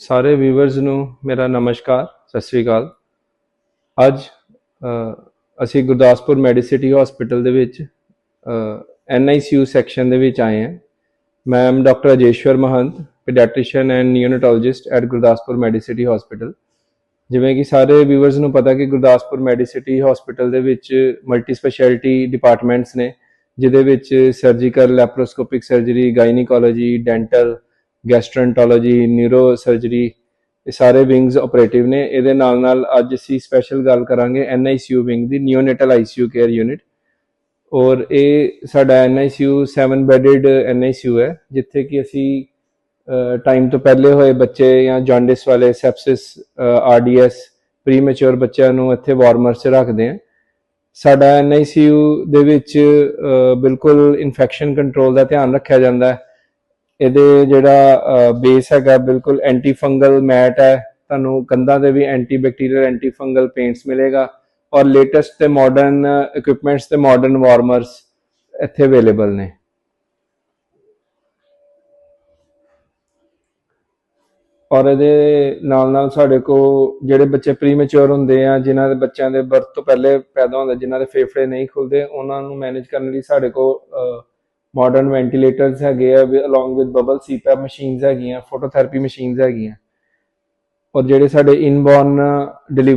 ਸਾਰੇ ਵੀਵਰਸ ਨੂੰ ਮੇਰਾ ਨਮਸਕਾਰ, ਸਤਿ ਸ੍ਰੀ ਅਕਾਲ। ਅੱਜ ਅਸੀਂ ਗੁਰਦਾਸਪੁਰ ਮੈਡੀਸਿਟੀ ਹਸਪੀਟਲ ਦੇ ਵਿੱਚ ਐਨਆਈਸੀਯੂ ਸੈਕਸ਼ਨ ਦੇ ਵਿੱਚ ਆਏ ਹਾਂ। Ma'am doctor Ajeshwar Mahant paediatrician and neonatologist at Gurdaspur Medicity hospital ਜਿਵੇਂ ਕਿ ਸਾਰੇ ਵੀਵਰਸ ਨੂੰ ਪਤਾ ਕਿ ਗੁਰਦਾਸਪੁਰ ਮੈਡੀਸਿਟੀ ਹਸਪੀਟਲ ਦੇ ਵਿੱਚ ਮਲਟੀ ਸਪੈਸ਼ਲਿਟੀ ਡਿਪਾਰਟਮੈਂਟਸ ਨੇ, ਜਿਹਦੇ ਵਿੱਚ surgical laparoscopic surgery gynaecology dental gastroenterology neuro surgery ਇਹ ਸਾਰੇ ਵਿੰਗਸ ਆਪਰੇਟਿਵ ਨੇ। ਇਹਦੇ ਨਾਲ ਨਾਲ ਅੱਜ ਅਸੀਂ ਸਪੈਸ਼ਲ ਗੱਲ ਕਰਾਂਗੇ ਐਨਆਈਸੀਯੂ ਵਿੰਗ ਦੀ ਨਿਓਨੇਟਲ ਆਈਸੀਯੂ ਕੇਅਰ ਯੂਨਿਟ ਔਰ ਇਹ ਸਾਡਾ ਐਨਆਈਸੀਯੂ 7 ਬੈਡਡ ਐਨਆਈਸੀਯੂ ਹੈ, ਜਿੱਥੇ ਕਿ ਅਸੀਂ ਟਾਈਮ ਤੋਂ ਪਹਿਲੇ ਹੋਏ ਬੱਚੇ ਜਾਂ ਜੌਂਡਿਸ ਵਾਲੇ ਸੈਪਸਿਸ ਆਰਡੀਐਸ ਪ੍ਰੀਮੈਚੁਰ ਬੱਚਿਆਂ ਨੂੰ ਇੱਥੇ ਵਾਰਮਰ 'ਚ ਰੱਖਦੇ ਹਾਂ। ਸਾਡਾ ਐਨਆਈਸੀਯੂ ਦੇ ਵਿੱਚ ਬਿਲਕੁਲ ਇਨਫੈਕਸ਼ਨ ਕੰਟਰੋਲ ਦਾ ਧਿਆਨ ਰੱਖਿਆ ਜਾਂਦਾ ਹੈ। ਇਹਦੇ ਜਿਹੜਾ ਬੇਸ ਹੈਗਾ ਬਿਲਕੁਲ ਐਂਟੀ ਫੰਗਲ ਮੈਟ ਹੈ। ਤੁਹਾਨੂੰ ਕੰਧਾਂ ਦੇ ਵੀ anti bacterial anti fungal paints ਮਿਲੇਗਾ। ਔਰ ਲੇਟੈਸਟ ਤੇ ਮਾਡਰਨ ਇਕਵਿਪਮੈਂਟਸ ਤੇ ਮਾਡਰਨ ਵਾਰਮਰਸ ਇੱਥੇ ਅਵੇਲੇਬਲ ਨੇ। ਔਰ ਇਹਦੇ ਨਾਲ ਨਾਲ ਸਾਡੇ ਕੋ ਜਿਹੜੇ ਬੱਚੇ ਪ੍ਰੀਮੈਚੁਰ ਹੁੰਦੇ ਆ, ਜਿਨ੍ਹਾਂ ਦੇ ਬੱਚਿਆਂ ਦੇ ਬਰਥ ਤੋਂ ਪਹਿਲੇ ਪੈਦਾ ਹੁੰਦੇ, ਜਿਨ੍ਹਾਂ ਦੇ ਫੇਫੜੇ ਨਹੀਂ ਖੁੱਲਦੇ, ਉਹਨਾਂ ਨੂੰ ਮੈਨੇਜ ਕਰਨ ਲਈ ਸਾਡੇ ਕੋ ਮਾਡਰਨ ਵੈਂਟੀਲੇਟਰਸ ਹੈਗੇ ਆ along with bubble CPAP machines ਹੈਗੀਆਂ ਫੋਟੋਥੈਰੇਪੀ ਮਸ਼ੀਨਸ ਹੈਗੀਆਂ। ਔਰ ਜਿਹੜੇ ਸਾਡੇ ਇਨਬੋਰਨ ਡਿਲੀਵਰੀ uh,